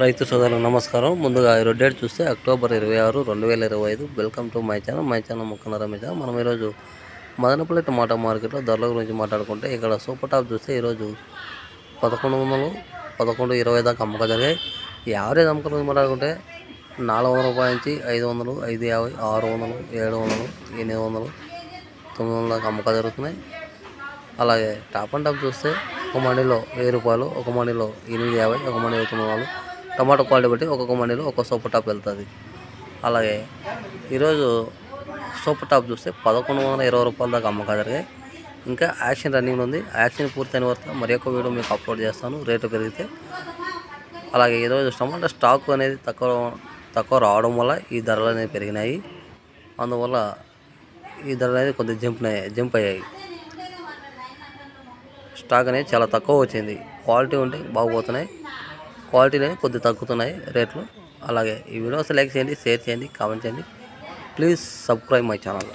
రైతు సోదరులకు నమస్కారం. ముందుగా ఈరోజు డేట్ చూస్తే అక్టోబర్ ఇరవై ఆరు రెండు వేల ఇరవై ఐదు. Welcome to my channel my channel ముక్కన Ramesh మనం ఈరోజు మదనపల్లి టమాటా మార్కెట్లో ధరల గురించి మాట్లాడుకుంటే ఇక్కడ సూపర్ టాప్ చూస్తే ఈరోజు పదకొండు వందలు పదకొండు ఇరవై దాకా అమ్మకం జరిగాయి. యావరేజ్ అమ్మకం గురించి మాట్లాడుకుంటే నాలుగు వందల రూపాయల నుంచి ఐదు వందలు ఐదు యాభై ఆరు వందలు ఏడు వందలు ఎనిమిది వందలు తొమ్మిది వందల దాకా అమ్మకాలు జరుగుతున్నాయి. అలాగే టాప్ అండ్ టాప్ చూస్తే ఒక మండీలో వెయ్యి రూపాయలు ఒక మండీలో ఎనిమిది యాభై ఒక మండీలో తొమ్మిది వందలు టమాటో క్వాలిటీ బట్టి ఒక్కొక్క మండీలో ఒక్కొక్క సూపర్ టాప్ వెళ్తుంది. అలాగే ఈరోజు సూపర్ టాప్ చూస్తే పదకొండు వందల ఇరవై రూపాయల దాకా అమ్మకాలు జరిగాయి. ఇంకా యాక్షన్ రన్నింగ్ ఉంది. యాక్షన్ పూర్తయిన వరకు మరి ఒక వీడియో మీకు అప్లోడ్ చేస్తాను. రేటు పెరిగితే. అలాగే ఈరోజు టమాటా స్టాక్ అనేది తక్కువ తక్కువ రావడం వల్ల ఈ ధరలు అనేవి పెరిగినాయి. అందువల్ల ఈ ధరలు అనేది కొంచెం జంప్ జంప్ అయ్యాయి. స్టాక్ అనేది చాలా తక్కువ వచ్చింది. క్వాలిటీ ఉంటే బాగుపోతున్నాయి. క్వాలిటీ కొద్దిగా తగ్గుతున్నాయి రేట్లు. అలాగే ఈ వీడియోస్ లైక్ చేయండి షేర్ చేయండి కామెంట్ చేయండి. Please subscribe my channel.